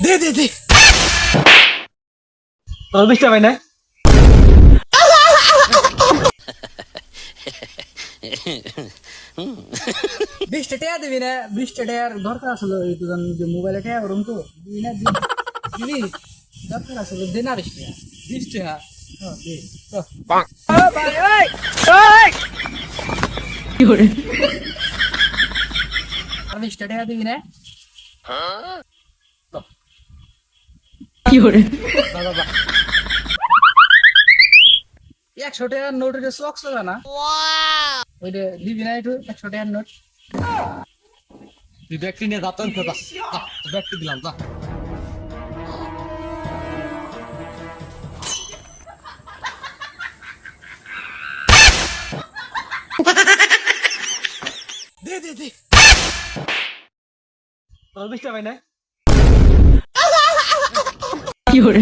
দে দে দে। তোর বিশটা ভাই না? বিশটা টাকা দিবি না? বিশটা টাকার দরকার আসলো এই তো জানি যে মোবাইলে টাকা করুন তো। দিবি না? দিবি। দরকার আসলো দে না বিশ টাকা বিশ টাকা হ্যাঁ, দে। তো। ও ভাই, ওই, ওই। আর বিশটা টাকা দিবি না? বাহ। একশো টাকার নোট এটা চকস না? ওইটা দিবি না একটু একশো টাকার নোট তুই ব্যাগটি নিয়ে যা তোর কথা ব্যাগটি দিলাম যা। দে দে দে। তোর বিশটা ভাই না? করে